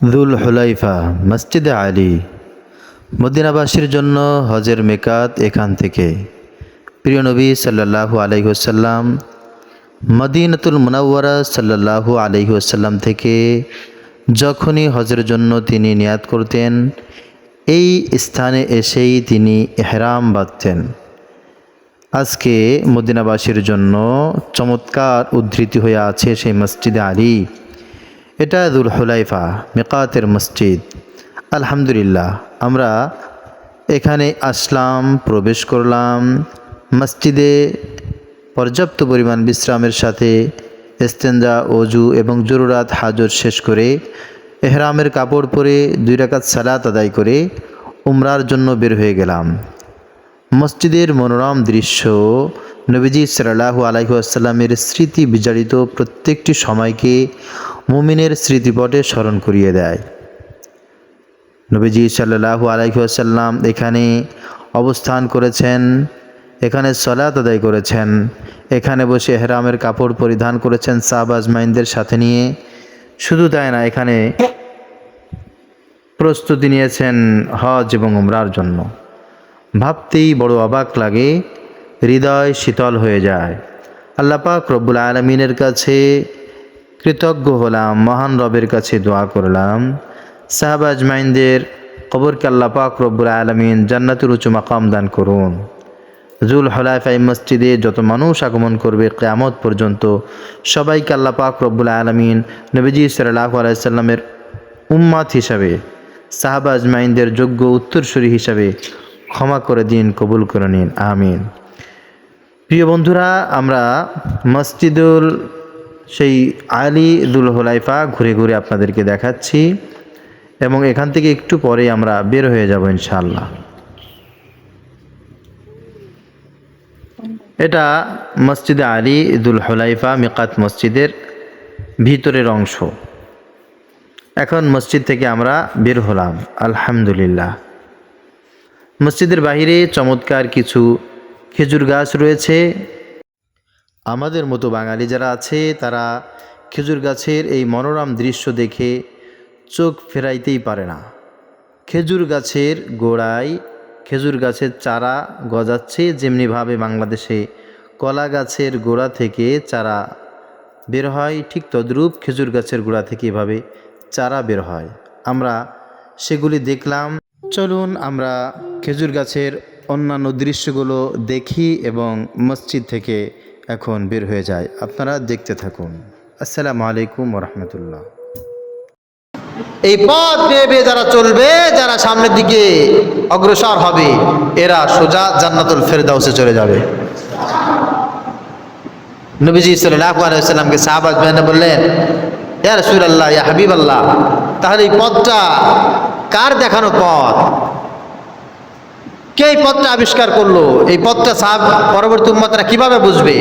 দুল হুলাইফা, মসজিদে আলী। মদিনাবাসীর জন্য হজের মেকাত এখান থেকে। প্রিয় নবী সাল্লাল্লাহু আলাইসাল্লাম মদিনাতুল মুনাওয়ারা সাল্লাল্লাহু আলাইসাল্লাম থেকে যখনই হজের জন্য তিনি নিয়াত করতেন, এই স্থানে এসেই তিনি এহরাম বাঁধতেন। আজকে মদিনাবাসীর জন্য চমৎকার উদ্ধৃতি হয়ে আছে সেই মসজিদে আলী। এটা দুল হুলাইফা, মেকাতের মসজিদ। আলহামদুলিল্লাহ, আমরা এখানে আসলাম, প্রবেশ করলাম, মসজিদে পর্যাপ্ত পরিমাণ বিশ্রামের সাথে এস্তেঞ্জা অজু এবং জরুরাত হাজর শেষ করে এহরামের কাপড় পরে দুই রাকাত সালাত আদায় করে উমরার জন্য বের হয়ে গেলাম। মসজিদের মনোরম দৃশ্য, নবীজি সাল্লাহু আলাইসাল্লামের স্মৃতি বিজারিত প্রত্যেকটি সময়কে মুমিনের স্মৃতিপটে স্মরণ করিয়ে দেয়। নবীজি সাল্লাহু আলাইসাল্লাম এখানে অবস্থান করেছেন, এখানে সলাত আদায় করেছেন, এখানে বসে হেরামের কাপড় পরিধান করেছেন সাহবাজ মাইনদের সাথে নিয়ে। শুধু তাই না, এখানে প্রস্তুতি নিয়েছেন হজ এবং উমরার জন্য। ভাবতেই বড় অবাক লাগে, হৃদয় শীতল হয়ে যায়। আল্লাপাক রব্বুল আলমিনের কাছে কৃতজ্ঞ হলাম, মহান রবের কাছে দোয়া করলাম। সাহাব আজমাইনদের কবরকে আল্লাপাক রব্বুল আলমিন জান্নাতুর উঁচু মাকাম দান করুন। জুল হলাইফাই মসজিদে যত মানুষ আগমন করবে কেয়ামত পর্যন্ত সবাইকে আল্লাপাক রব্বুল আলমিন নবীজি সাল্লাহ আলাইসাল্লামের উম্মাত হিসাবে, সাহাবা আজমাইনদের যোগ্য উত্তরসূরি হিসাবে ক্ষমা করে দিন, কবুল করে নিন, আমিন। প্রিয় বন্ধুরা, আমরা মসজিদুল সেই আলী দুল হোলাইফা ঘুরে ঘুরে আপনাদেরকে দেখাচ্ছি এবং এখান থেকে একটু পরে আমরা বের হয়ে যাব ইনশাআল্লাহ। এটা মসজিদে আলী দুল হোলাইফা মিকাত মসজিদের ভিতরের অংশ। এখন মসজিদ থেকে আমরা বের হলাম, আলহামদুলিল্লাহ। মসজিদের বাহিরে চমৎকার কিছু খেজুর গাছ রয়েছে আমাদের মতো বাঙালি যারা আছে, তারা খেজুর গাছের এই মনোরম দৃশ্য দেখে চোখ ফেরাইতেই পারে না। খেজুর গাছের গোড়ায় খেজুর গাছের চারা গজাচ্ছে যেমনিভাবে বাংলাদেশে কলা গাছের গোড়া থেকে চারা বের হয়, ঠিক তদ্রূপ খেজুর গাছের গোড়া থেকে এভাবে চারা বের হয়। আমরা সেগুলি দেখলাম। চলুন আমরা খেজুর গাছের অন্যান্য দৃশ্যগুলো দেখি এবং মসজিদ থেকে এখন বের হয়ে যায়। আপনারা দেখতে থাকুন। আসসালামু আলাইকুম রহমতুল্লাহ এই পথ বেয়ে বেয়ে যারা চলবে, যারা সামনের দিকে অগ্রসর হবে, এরা সোজা জান্নাতুল ফেরদাউসে চলে যাবে। নবীজি আলাইহি সাল্লামকে সাহাবাজ বললেন, ইয়া রাসূলুল্লাহ, ইয়া হাবিবাল্লাহ, তাহলে এই পথটা কার দেখানো পথ? কে এই পথটা আবিষ্কার করল? এই পথটা সাহাব পরবর্তী উম্মতরা কীভাবে বুঝবে?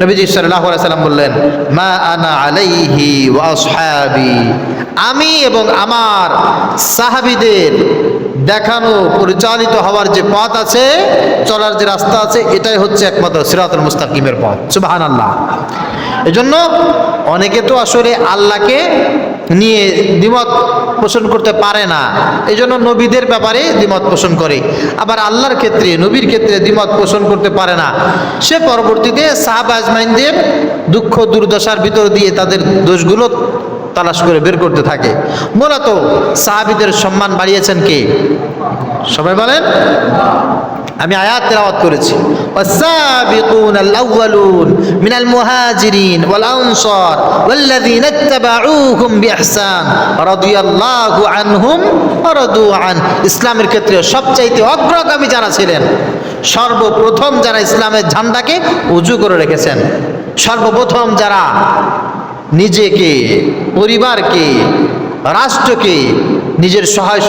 নবীজি আলাইহি সাল্লাম বললেন, মা আনা আলাইহি ওয়া আসহাবি। আমি এবং আমার সাহাবিদের দেখানো, পরিচালিত হওয়ার যে পথ আছে, চলার যে রাস্তা আছে, এটাই হচ্ছে একমাত্র সিরাতুল মুস্তাকিমের পথ। সুবহানাল্লাহ। এজন্য অনেকে তো আসলে আল্লাহকে নিয়ে দ্বিমত পোষণ করতে পারে না। এই জন্য নবীদের ব্যাপারে দ্বিমত পোষণ করে। আবার আল্লাহর ক্ষেত্রে, নবীর ক্ষেত্রে দ্বিমত পোষণ করতে পারে না। সে পরবর্তীতে সাহাব আজমাইনদের দুঃখ, দুর্দশার ভিতর দিয়ে তাদের দোষগুলো তালাশ করে বের করতে থাকে। মূলত সাহাবিদের সম্মান বাড়িয়েছেন কে? সবাই বলেন? আমি আয়াত তেলাওয়াত করেছি والسابقون الأولون من المهاجرين والأنصار والذين اتبعوهم بإحسان رضي الله عنهم ورضوا عنه ইসলামের ক্ষেত্রে সবচাইতে অগ্রগামী যারা ছিলেন সর্বপ্রথম যারা ইসলামের ঝান্ডাকে উঁচু করে রেখেছেন সর্বপ্রথম যারা নিজেকে পরিবারকে রাষ্ট্রকে নিজের সহায়